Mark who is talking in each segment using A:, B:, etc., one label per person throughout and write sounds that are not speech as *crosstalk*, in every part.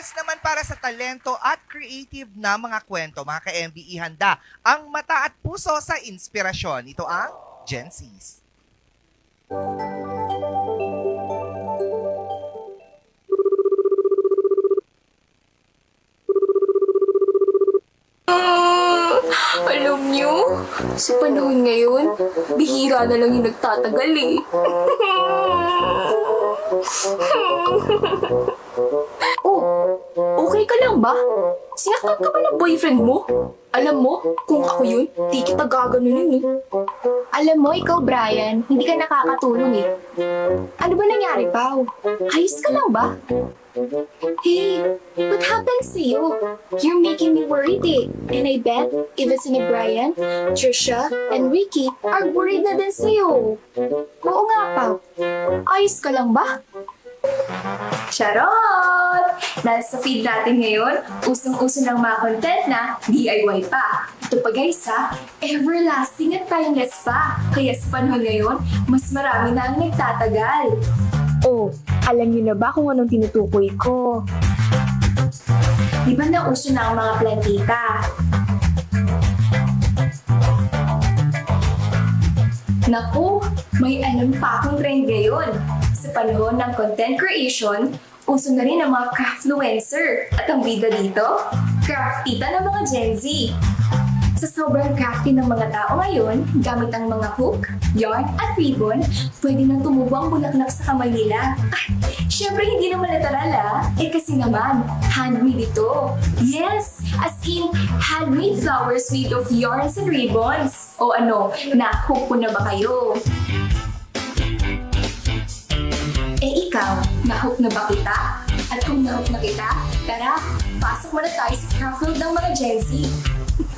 A: oras naman para sa talento at creative na mga kwento. Mga ka-MB, ihanda ang mata at puso sa inspirasyon. Ito ang Gen Z's.
B: Alam niyo, sa panahon ngayon, bihira na lang yung nagtatagal eh. *laughs* okay ka lang ba? Sinaktan ka ba ng boyfriend mo? Alam mo, kung ako yun, di kita gaganunin eh.
C: Alam mo, ikaw, Brian, hindi ka nakakatulong eh. Ano ba nangyari, Pao? Ayos ka lang ba? Hey, what happened to you? You're making me worried eh. And I bet, even si Brian, Trisha, and Ricky are worried na din sa'yo. Oo nga, Pao. Ayos ka lang ba?
B: Charot! Dahil sa feed natin ngayon, usong-uso ng mga content na DIY pa. Ito pa guys ha, everlasting at timeless pa. Kaya sa panahon ngayon, mas marami na ang nagtatagal.
C: Oh, alam niyo na ba kung anong tinutukoy ko?
B: Di ba nauso na ang mga plantita? Naku, may alam pa akong trend ngayon. Sa panahon ng content creation, uso na rin ang mga craftfluencer. At ang bida dito, craftita ng mga Gen Z. Sa sobrang crafty ng mga tao ngayon, gamit ang mga hook, yarn, at ribbon, pwede nang tumubo ang bulaklak sa kamay nila. Ay, syempre hindi naman literal ah. Eh kasi naman, handmade ito. Yes, as in, handmade flowers made of yarns and ribbons. O ano, na-hook po na ba kayo? Nahook na ba kita? At kung nahook na kita, tara, pasok muna tayo sa craft world ng mga Gen Z.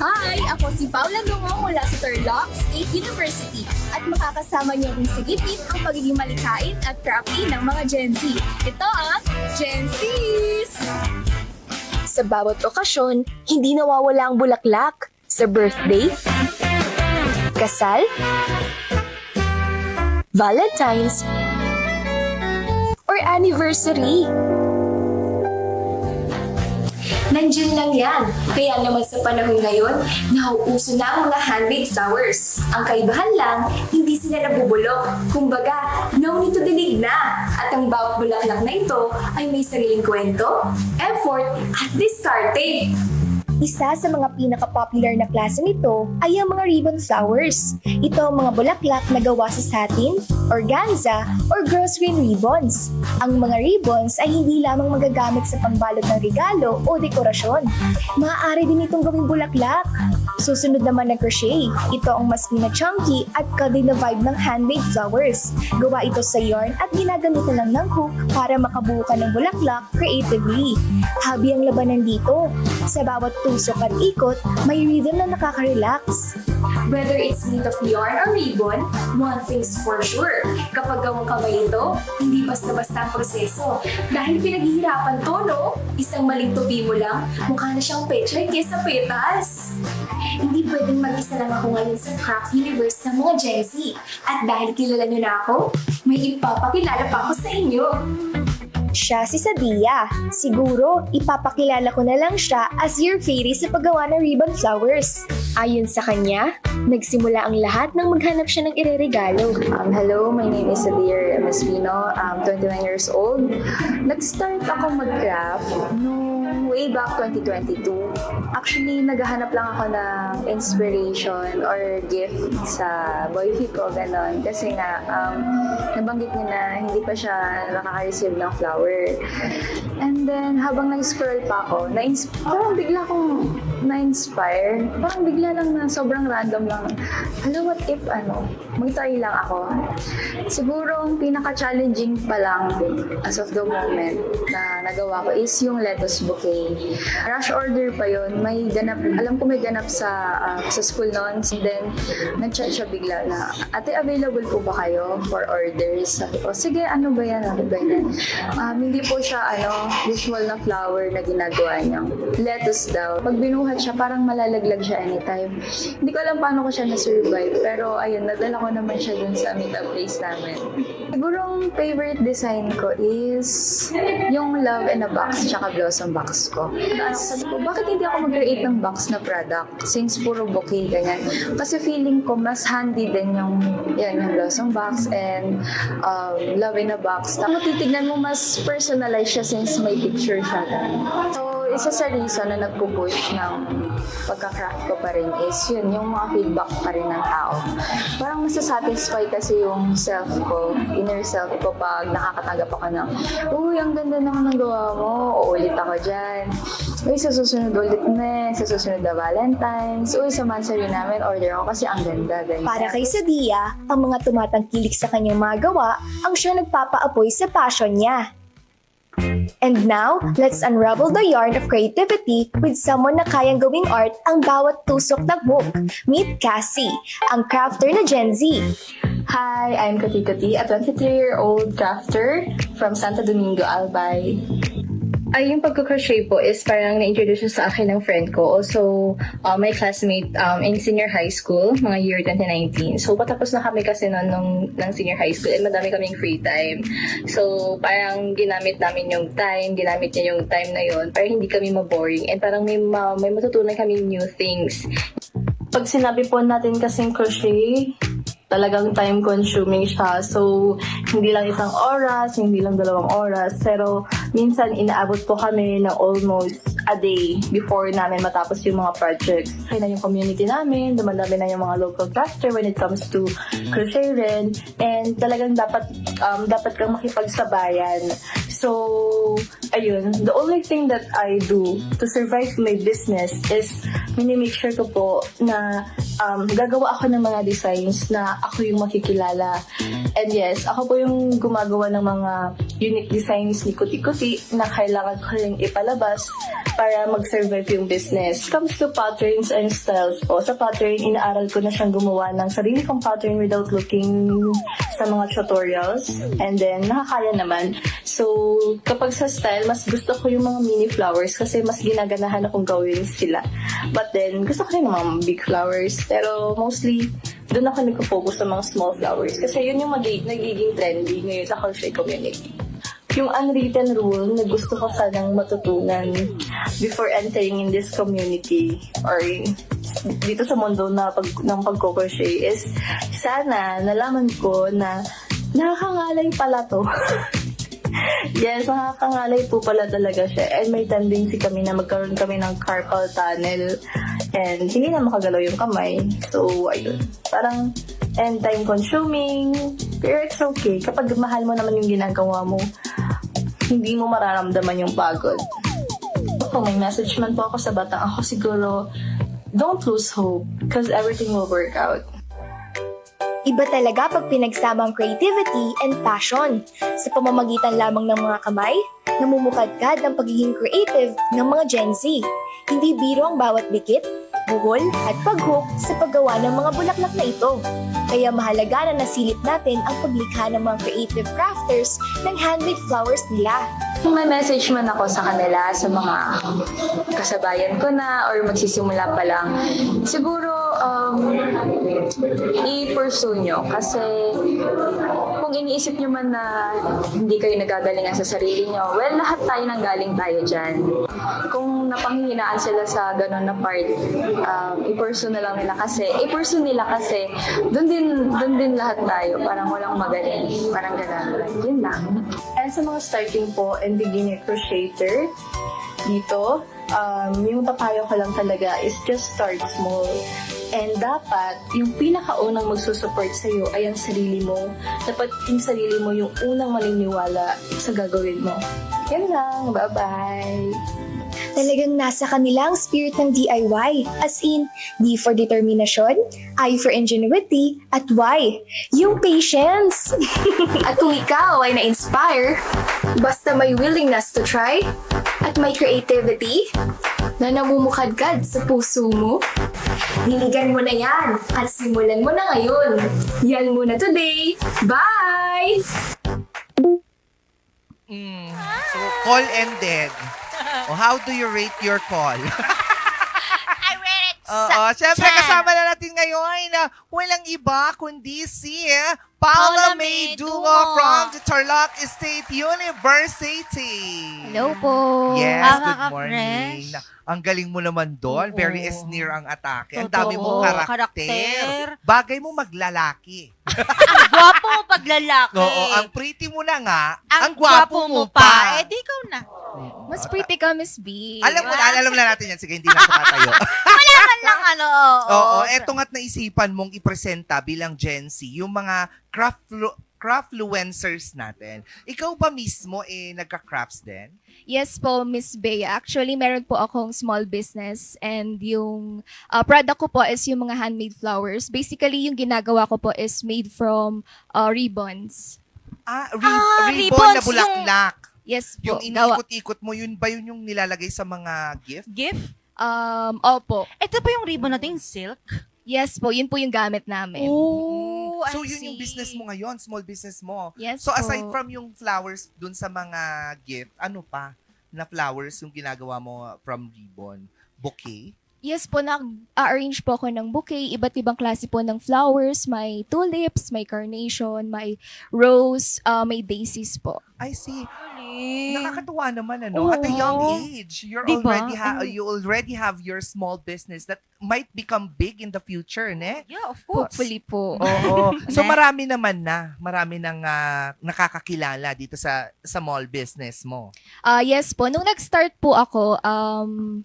D: Hi! Ako si Paula Dungo mula sa Turlock State University at makakasama niyo rin sa gitid ang pagiging malikhain at crafty ng mga Gen Z. Ito ang Gen Z's!
C: Sa bawat okasyon, hindi nawawala ang bulaklak. Sa birthday, kasal, Valentine's, or anniversary.
B: Nandiyan lang yan. Kaya naman sa panahon ngayon, nauuso na ang mga handmade flowers. Ang kaibahan lang, hindi sila nabubulok. Kumbaga, no need to dilig na. At ang bawat bulaklak na ito ay may sariling kwento, effort, at diskarte.
C: Isa sa mga pinaka-popular na klase nito ay ang mga ribbon flowers. Ito ang mga bulaklak na gawa sa satin, organza, or green ribbons. Ang mga ribbons ay hindi lamang magagamit sa pangbalot ng regalo o dekorasyon. Maaari din itong gawing bulaklak. Susunod naman ng crochet. Ito ang mas pina-chunky at kaldi na vibe ng handmade flowers. Gawa ito sa yarn at ginagamitan lang ng hook para makabuo ka ng bulaklak creatively. Habi ang labanan dito. Sa bawat tusok at ikot, may rhythm na nakaka-relax.
B: Whether it's made of yarn or ribbon, one thing's for sure. Kapag gawang kamay ito, hindi basta-basta ang proseso. Dahil pinaghihirapan to, no? Isang maling tupi mo lang, mukha na siyang pechay kesa petas. Hindi pwedeng mag-isa lang ako ngayon sa craft universe ng mga Gen Z. At dahil kilala niyo na ako, may ipapakilala pa ako sa inyo.
C: Siya si Sadia. Siguro, ipapakilala ko na lang siya as your fairy sa paggawa ng ribbon flowers. Ayon sa kanya, nagsimula ang lahat nang maghanap siya ng ireregalo.
E: Um, hello, my name is Adir Mespino. I'm 29 years old. Nag-start ako mag-craft nung way back 2022. Actually, naghahanap lang ako ng inspiration or gift sa boyfriend ko, ganon. Kasi nga, um, nabanggit niya na hindi pa siya nakaka-receive ng flower. And then, habang nag-scroll pa ako, na parang bigla akong na-inspire. Parang bigla lang na sobrang random lang. Hello, what if ano, mag-try lang ako. Siguro, ang pinaka-challenging pa lang as of the moment na nagawa ko is yung lettuce bouquet. Rush order pa yon May ganap, alam ko may ganap sa ah, sa school noon. And then, nag-chat siya bigla na, ate, available po ba kayo for orders? Sabi ko, sige, ano ba yan? Ano ba yan? Um, hindi po siya, ano, usual na flower na ginagawa niya. Lettuce daw. Pag binuhat siya, parang malalaglag siya anytime. Hindi ko alam paano ko siya na-survive. Pero, ayun, nadala ko naman siya dun sa meetup place namin. Siguro favorite design ko is yung Love in a Box tsaka Blossom Box ko. Ano, sabi ko, bakit hindi ako mag-create ng box na product since puro bouquet, ganyan. Kasi feeling ko mas handy din yung, yan, yung Blossom Box and um, Love in a Box. Tapos titignan mo mas personalized siya since may picture siya. So, isa sa reason na nagpo-push ng pagka-craft ko pa rin is yun, yung mga feedback pa rin ng tao. Parang masasatisfy kasi yung self ko, inner self ko pag nakakatanggap ako ng, uy, ang ganda naman ng gawa mo, uulit ako dyan. Uy, sa susunod ulit na, sa susunod na Valentine's. Uy, sa mansari namin, order ako kasi ang ganda, ganyan.
C: Para kay Sadia, ang mga tumatangkilik sa kanyang mga gawa ang siya nagpapaapoy sa passion niya. And now, let's unravel the yarn of creativity with someone na kayang gawing art ang bawat tusok ng hook. Meet Cassie, ang crafter na Gen Z.
F: Hi, I'm Kati Kati, a 23-year-old crafter from Santo Domingo, Albay. Ay, yung pagko-crochet po is parang na-introduce sa akin ng friend ko. Also, uh, my classmate um, in senior high school, mga year 2019. So, patapos na kami kasi noon nung, ng senior high school and madami kaming free time. So, parang ginamit namin yung time, ginamit niya yung time na yon para hindi kami maboring and parang may, ma- may matutunan kami new things. Pag sinabi po natin kasing crochet, talagang time consuming siya. So, hindi lang isang oras, hindi lang dalawang oras, pero minsan inaabot po kami ng almost a day before namin matapos yung mga projects. Kaya na yung community namin, dumadami na yung mga local crafter when it comes to crochet rin. And talagang dapat, um, dapat kang makipagsabayan. So, ayun, the only thing that I do to survive my business is minimake sure ko po na um, gagawa ako ng mga designs na ako yung makikilala. And yes, ako po yung gumagawa ng mga unique designs ni Kuti-Kuti na kailangan ko rin ipalabas para mag-survive yung business. Comes to patterns and styles po. Sa pattern, inaaral ko na siyang gumawa ng sarili kong pattern without looking sa mga tutorials. And then, nakakaya naman. So, kapag sa style, mas gusto ko yung mga mini flowers kasi mas ginaganahan akong gawin sila. But then, gusto ko rin mga big flowers. Pero mostly, doon ako nagpo-focus sa mga small flowers. Kasi yun yung mag- nagiging trendy ngayon sa crochet community. Yung unwritten rule na gusto ko sanang matutunan before entering in this community or dito sa mundo na pag, ng pagko-crochet is sana nalaman ko na nakakangalay pala to. *laughs* yes, nakakangalay po pala talaga siya. And may tendency kami na magkaroon kami ng carpal tunnel and hindi na makagalaw yung kamay. So, ayun. Parang and time consuming. Pero it's okay. Kapag mahal mo naman yung ginagawa mo, hindi mo mararamdaman yung pagod. Kung may message man po ako sa batang ako, siguro, don't lose hope because everything will work out.
C: Iba talaga pag pinagsama ang creativity and passion. Sa pamamagitan lamang ng mga kamay, namumukadkad ang pagiging creative ng mga Gen Z. Hindi biro ang bawat dikit, buhol at paghook sa paggawa ng mga bulaklak na ito. Kaya mahalaga na nasilip natin ang paglikha ng mga creative crafters ng handmade flowers nila.
E: Kung may message man ako sa kanila, sa mga kasabayan ko na or magsisimula pa lang, siguro um, i-pursue nyo. Kasi kung iniisip nyo man na hindi kayo nagagalingan sa sarili nyo, well, lahat tayo nang galing tayo dyan. Kung napanghihinaan sila sa ganun na part, um, i-pursue na lang nila kasi, i-pursue nila kasi, doon din, doon din lahat tayo. Parang walang magaling. Parang ganun. Yun lang.
F: And sa mga starting po and beginner crocheter, dito, um, yung papayo ko lang talaga is just start small. And dapat, yung pinakaunang magsusupport sa'yo ay ang sarili mo. Dapat yung sarili mo yung unang maniniwala sa gagawin mo. Yan lang. Bye-bye!
C: Talagang nasa kanila ang spirit ng DIY. As in, D for determination, I for ingenuity, at Y, yung patience. *laughs*
B: At kung ikaw ay na-inspire, basta may willingness to try, At may creativity na namumukadkad sa puso mo? Diligan mo na yan at simulan mo na ngayon. Yan muna today. Bye!
A: Mm. So, call ended. O, how do you rate your call? *laughs*
G: I read it
A: Oo, syempre kasama na ngayon na walang iba kundi si Paula
G: Paula
A: May Duo from the Tarlac State University.
G: Hello po.
A: Yes,
G: Ah,
A: good
G: kaka-fresh.
A: morning. Na- Ang galing mo naman doon.
G: Oo.
A: Very sneer ang atake. Ang
G: Totoo.
A: dami mong karakter.
G: Karakter.
A: Bagay mo maglalaki. *laughs*
G: ang gwapo mo pag lalaki.
A: Oo, ang pretty mo na nga,
G: Ang
A: ang, gwapo, mo pa.
G: Eh, di ikaw na.
B: Mas pretty ka, Miss B.
A: Alam mo na, alam na natin yan. Sige, hindi na ako tatayo. *laughs*
G: Man lang *laughs* ano.
A: Oo, eto nga't naisipan mong ipresenta bilang Gen Z, yung mga craft craftfluencers natin. Ikaw ba mismo eh nagka-crafts din?
C: Yes po, Miss Bea. Actually, meron po akong small business and yung uh, product ko po is yung mga handmade flowers. Basically, yung ginagawa ko po is made from uh, ribbons.
A: Ah, ri-
G: Ah,
A: ribbon
G: ribbons,
A: na bulaklak.
C: Yes po.
A: Yung
C: gawa.
A: iniikot-ikot mo, yun ba yun yung nilalagay sa mga gift?
G: Gift?
C: Um, opo.
G: Ito ba yung ribbon natin, silk?
C: Yes po, yun po yung gamit namin.
G: Oh,
A: so
G: I
A: yun yung
G: see.
A: business mo ngayon, small business mo.
C: Yes
A: So
C: po.
A: aside from yung flowers dun sa mga gift, ano pa na flowers yung ginagawa mo from ribbon? Bouquet?
C: Yes po, nag-arrange po ako ng bouquet. Iba't ibang klase po ng flowers. May tulips, may carnation, may rose, uh, may daisies po.
A: I see. Nakakatuwa naman ano at a young
G: Oo.
A: age you're
G: Diba?
A: already ha-
G: Ano?
A: you already have your small business that might become big in the future ne
G: Yeah, of course.
C: Hopefully po. *laughs*
A: Oo. so
G: Ne?
A: marami naman na marami nang ah, nakakakilala dito sa sa mall business mo
C: Ah, yes po. Nung nag-start po ako, um,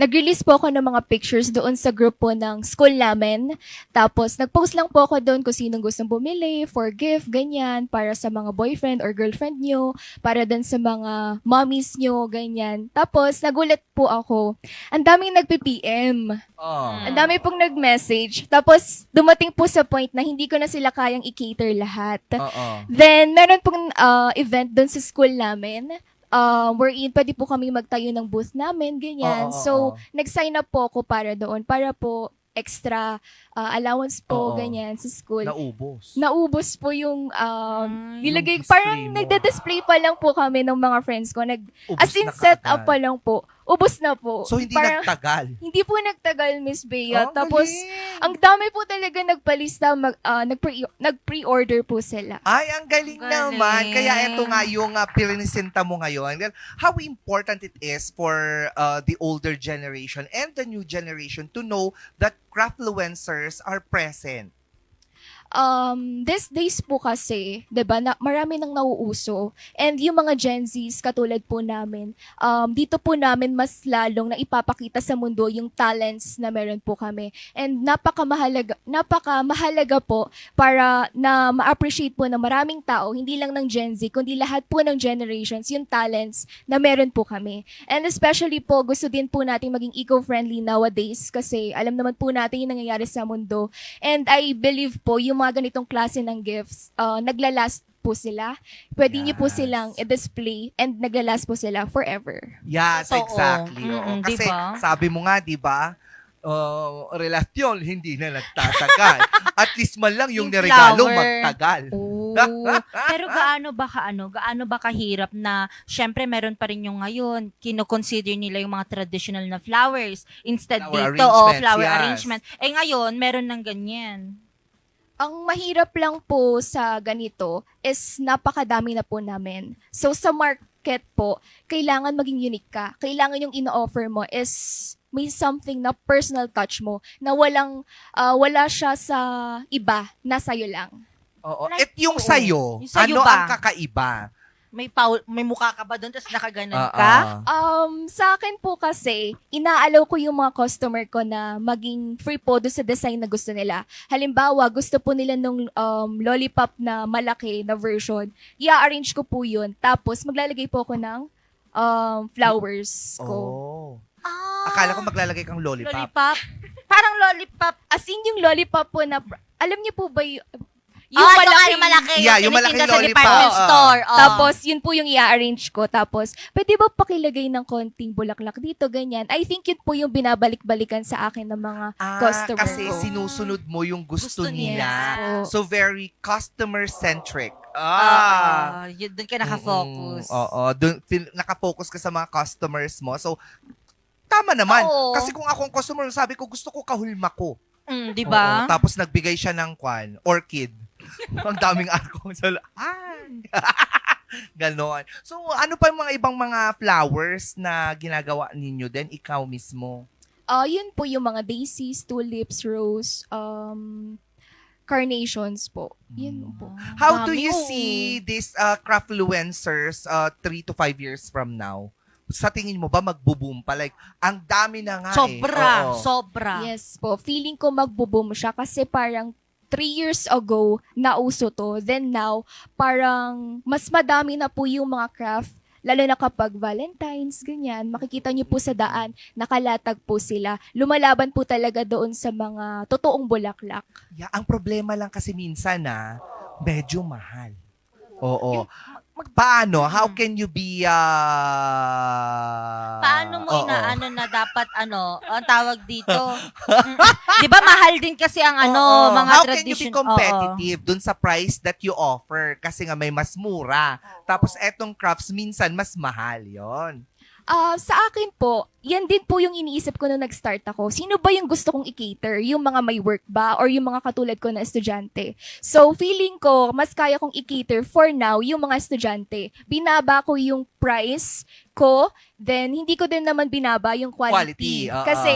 C: nag-release po ako ng mga pictures doon sa group po ng school namin. Tapos, nag-post lang po ako doon kung sinong gustong bumili for gift, ganyan, para sa mga boyfriend or girlfriend nyo, para doon sa mga mommies nyo, ganyan. Tapos, nagulat po ako. Ang daming nagpi-PM.
A: oh
C: Ang dami pong nag-message. Tapos, dumating po sa point na hindi ko na sila kayang i-cater lahat.
A: oo
C: Then, meron pong uh, event doon sa school namin. Uh, wherein pwede po kami magtayo ng booth namin,
A: Oo,
C: ganyan.
A: oo,
C: so,
A: oo.
C: nag-sign up po ako para doon, para po extra uh, allowance po,
A: Oo.
C: ganyan, sa school.
A: naubos
C: Naubos po yung um,
G: Ay,
C: nilagay,
A: display
C: parang
A: mo.
C: nagda-display pa lang po kami ng mga friends ko. Nag,
A: Ubos
C: as in,
A: na
C: set
A: kaagad.
C: up pa lang po. Ubos na po.
A: so hindi
C: Parang-
A: nagtagal *laughs*
C: Hindi po nagtagal, Miss
A: Oh,
C: Bea. Tapos,
A: galing.
C: ang dami po talaga nagpalista, mag, ah, nagpre- nag-pre-order po sila.
A: Ay, ang galing,
G: Galing.
A: naman. Kaya ito nga yung uh, pinipresenta mo ngayon. How important it is for uh, the older generation and the new generation to know that craftfluencers are present.
C: Um, these days po kasi, 'di ba, na, marami nang nauuso. And yung mga Gen Zs katulad po namin, um, dito po namin mas lalong na ipapakita sa mundo yung talents na meron po kami. And napakamahalaga, napakamahalaga po para na ma-appreciate po ng maraming tao, hindi lang ng Gen Z, kundi lahat po ng generations, yung talents na meron po kami. And especially po, gusto din po natin maging eco-friendly nowadays kasi alam naman po natin yung nangyayari sa mundo. And I believe po, yung mga ganitong klase ng gifts, uh, naglalast po sila. Pwede niyo po
A: Yes.
C: silang i-display and naglalast po sila forever.
A: Yes,
G: Totoo.
A: exactly. oo.
G: Mm-mm,
A: Kasi
G: diba?
A: sabi mo nga, di ba, uh, relasyon hindi na nagtatagal. *laughs* At least man lang yung
G: Yung
A: niregalo
G: flower.
A: magtagal. *laughs*
G: Pero gaano ba kaano, gaano ba kahirap na syempre meron pa rin yung ngayon, kino-consider nila yung mga traditional na flowers instead
A: Flower
G: dito oh,
A: arrangements,
G: flower
A: yes.
G: arrangement. Eh ngayon, meron ng ganyan.
C: Ang mahirap lang po sa ganito is napakadami na po namin. So sa market po, kailangan maging unique ka. Kailangan yung ino-offer mo is may something na personal touch mo na walang ah, wala siya sa iba, nasa iyo lang.
A: Oo.
G: Like,
A: At yung sa'yo,
G: Yung sa'yo
A: ano
G: ba?
A: ang kakaiba?
G: May pau- may mukha ka ba doon tapos nakaganon
A: Ah,
G: ka?
A: ah.
C: Um, sa akin po kasi, inaalaw ko yung mga customer ko na maging free po doon sa design na gusto nila. Halimbawa, gusto po nila nung um, lollipop na malaki na version. I-arrange ko po yun. Tapos, maglalagay po ako ng um, flowers ko.
A: Oh.
G: Ah,
A: Akala ko maglalagay kang lollipop.
G: lollipop. Parang lollipop.
C: As in, yung lollipop po na, alam niyo po ba y-
G: Yung ah, malaki, yung malaki.
A: Yeah, yung malaking
G: sa
A: lollipop.
G: department
A: Oo.
G: store. Oo.
C: Tapos, yun po yung i-arrange ko. Tapos, pwede ba pakilagay ng konting bulaklak dito, ganyan. I think yun po yung binabalik-balikan sa akin ng mga
A: Ah,
C: customer
A: kasi
C: ko.
A: sinusunod mo yung gusto,
G: Gusto
A: nila.
C: niya.
A: So, very customer-centric.
G: Ah,
A: Ah.
G: yun, doon ka nakafocus.
A: Oo, dun, fin- nakafocus ka sa mga customers mo. So, tama naman.
G: Oo.
A: Kasi kung akong customer, sabi ko, gusto ko kahulma ko.
G: Mm, di ba?
A: Oo, tapos nagbigay siya ng kwan, orchid. *laughs* Ang daming arko *laughs* sa la- Ay! *laughs* Ganon. So, ano pa yung mga ibang mga flowers na ginagawa ninyo din, ikaw mismo?
C: Ah, yun po yung mga daisies, tulips, rose, um, carnations po. Yun po.
A: How do you
G: oo.
A: see these uh, craftluencers uh, three to five years from now? Sa tingin mo ba magbo-boom pa? Like, ang dami na nga
G: Sobra,
A: eh. Oo.
G: sobra.
C: Yes po. Feeling ko magbo-boom siya kasi parang three years ago, nauso to. Then now, parang mas madami na po yung mga craft Lalo na kapag Valentine's, ganyan, makikita niyo po sa daan, nakalatag po sila. Lumalaban po talaga doon sa mga totoong bulaklak.
A: Yeah, ang problema lang kasi minsan na medyo mahal. Oo. Paano? How
G: Mm.
A: can you be uh,
G: Paano mo
A: oo.
G: inaano na dapat ano, ang tawag dito? *laughs* Mm, 'Di ba mahal din kasi ang ano,
A: Oo.
G: mga
A: How can you
G: tradition.
A: be competitive dun sa price that you offer? Kasi nga may mas mura. Tapos etong crafts minsan mas mahal yon.
C: Ah, sa akin po, yan din po yung iniisip ko nung nag-start ako. Sino ba yung gusto kong i-cater? Yung mga may work ba? Or yung mga katulad ko na estudyante? So, feeling ko, mas kaya kong i-cater for now yung mga estudyante. Binaba ko yung price ko, then hindi ko din naman binaba yung quality.
A: Quality. oo.
C: Kasi,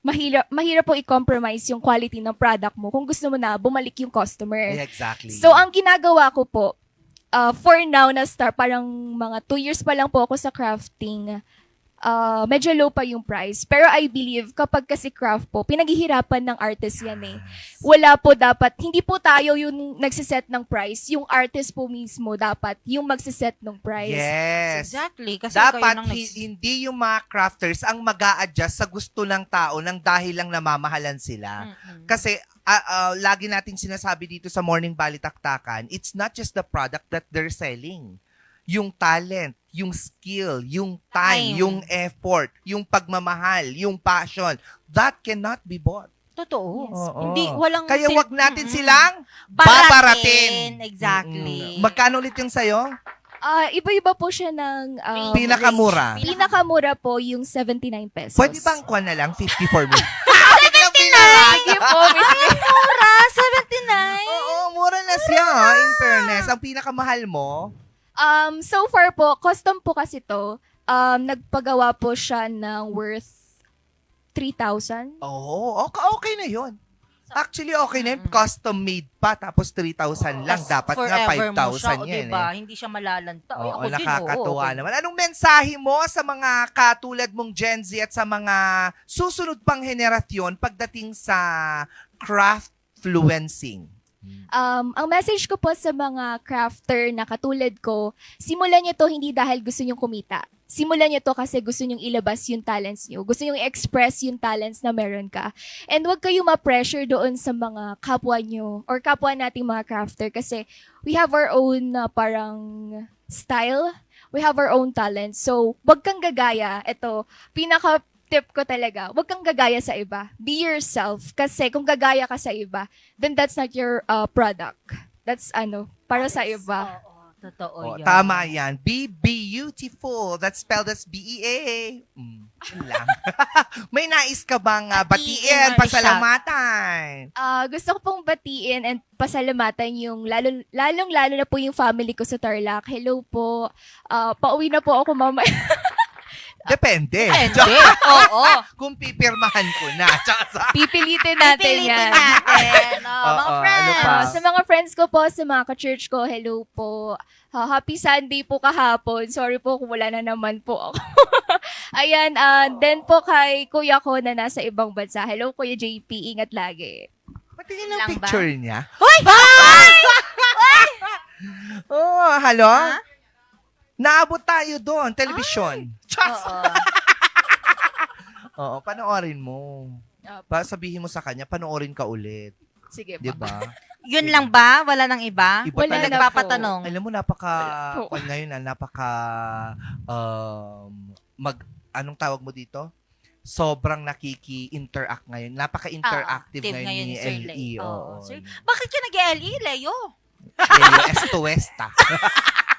C: mahirap, mahirap po i-compromise yung quality ng product mo kung gusto mo na bumalik yung customer.
A: Exactly.
C: So, ang ginagawa ko po, uh, for now na start, parang mga two years pa lang po ako sa crafting, uh, medyo low pa yung price. Pero I believe, kapag kasi craft po, pinaghihirapan ng artist yan eh. Wala po dapat, hindi po tayo yung nagsiset ng price. Yung artist po mismo dapat yung magsiset ng price.
A: Yes.
G: Exactly, kasi
A: Dapat
G: kayo nang
A: hi-
G: nags-
A: hindi yung mga crafters ang mag adjust sa gusto ng tao nang dahil lang namamahalan sila.
G: Mm-mm.
A: Kasi ah, ah, lagi natin sinasabi dito sa Morning Balitaktakan, it's not just the product that they're selling. Yung talent, yung skill, yung time,
G: Time.
A: yung effort, yung pagmamahal, yung passion, that cannot be bought.
G: Totoo.
A: Oo.
G: Hindi, walang...
A: Kaya
G: sil-
A: wag natin
G: Mm-mm.
A: silang
G: Babaratin.
A: babaratin.
G: Exactly.
A: Mm-mm. Magkano ulit yung sayo?
C: Ah, iba-iba po siya ng um,
A: Pinakamura.
C: Pinakamura po yung 79 pesos.
A: Pwede bang kuha na lang 50 for me? *laughs* 79!
C: Sige po, Miss
G: Mura, 79.
A: Oo, mura na siya, in fairness. Ang pinakamahal mo,
C: Um, so far po, custom po kasi to. Um, nagpagawa po siya ng worth 3,000.
A: Oo, okay, okay na yon. Actually, okay na yun. Custom made pa, tapos 3,000 lang. Dapat nga
G: Forever mo siya,
A: 5,000
G: o
A: yan
G: diba?
A: eh.
G: Hindi siya malalanta. Ay,
A: Oo,
G: ako din,
A: nakakatuwa
G: oo, okay.
A: naman. Anong mensahe mo sa mga katulad mong Gen Z at sa mga susunod pang henerasyon pagdating sa craft fluencing?
C: Um, ang message ko po sa mga crafter na katulad ko, simulan niyo to hindi dahil gusto niyo kumita. Simulan niyo to kasi gusto niyo ilabas yung talents niyo. Gusto niyo i-express yung talents na meron ka. And wag kayo ma-pressure doon sa mga kapwa niyo or kapwa nating mga crafter kasi we have our own uh, parang style. We have our own talent. So, wag kang gagaya. Ito, pinaka tip ko talaga, wag kang gagaya sa iba. Be yourself. Kasi kung gagaya ka sa iba, then that's not your uh, product. That's ano, para sa iba.
G: Oo, totoo
A: Oh,
G: yan.
A: tama yan. Be beautiful. That's spelled as B-E-A. Mm, yun lang. *laughs* May nais ka bang uh,
G: Batiin
A: batiin,
G: or
A: pasalamatan?
C: Ah, gusto ko pong batiin and pasalamatan yung lalo, lalong lalo na po yung family ko sa Tarlac. Hello po. Ah, pauwi na po ako mamaya. *laughs*
A: Depende.
G: Hindi. *laughs* Oo.
A: Kung pipirmahan ko na. Tsaka sa...
C: Pipilitin natin
G: Pilitin
C: yan.
G: natin. Oh, *laughs*
A: Oo,
G: mga
A: ano
G: friends.
A: pa?
C: Ah, sa mga friends ko po, sa mga ka-church ko, hello po. Ah, happy Sunday po kahapon. Sorry po kung wala na naman po ako. *laughs* Ayan, ah, then po kay kuya ko na nasa ibang bansa. Hello, Kuya JP. Ingat lagi.
A: Patingin
G: Lang
A: ang
G: ba?
A: picture niya.
G: Hoy!
A: Oh, hello?
G: Ha?
A: Naabot tayo doon, television. *laughs* Chas!
G: Oo.
A: Oo, panoorin mo. Pa sabihin mo sa kanya, panoorin ka ulit.
C: Sige po.
A: 'Di ba? *laughs*
G: Yun lang ba? Wala nang iba?
A: Iba
G: Wala
A: talaga
G: nagpapatanong.
A: Alam mo, napaka,
C: Wala po.
A: ngayon ah, napaka, um, mag, anong tawag mo dito? Sobrang nakiki-interact ngayon. Napaka-interactive
G: Ah, active
A: ngayon,
G: ngayon
A: ni
G: Sir
A: LE. Oo.
G: Oo, Sir. Bakit ka nag-LE, Leo?
A: Leo ah. *laughs*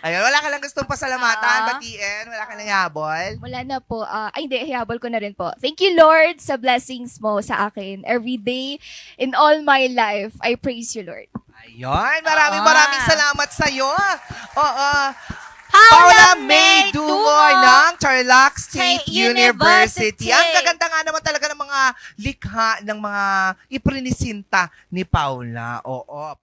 A: Ayun, wala ka lang gustong pasalamatan,
G: Ah.
A: batiin, wala ka lang habol.
C: Wala na po. ah, ay, hindi. Hiyabol ko na rin po. Thank you, Lord, sa blessings mo sa akin. Every day, in all my life, I praise you, Lord.
A: Ayun, maraming
G: Ah.
A: maraming salamat sa iyo. Oo.
G: Paula
A: Paula
G: May
A: May Dumoy ng Tarlac State
G: State
A: University.
G: University.
A: Ang gaganda nga naman talaga ng mga likha ng mga iprinisinta ni Paula. Oo.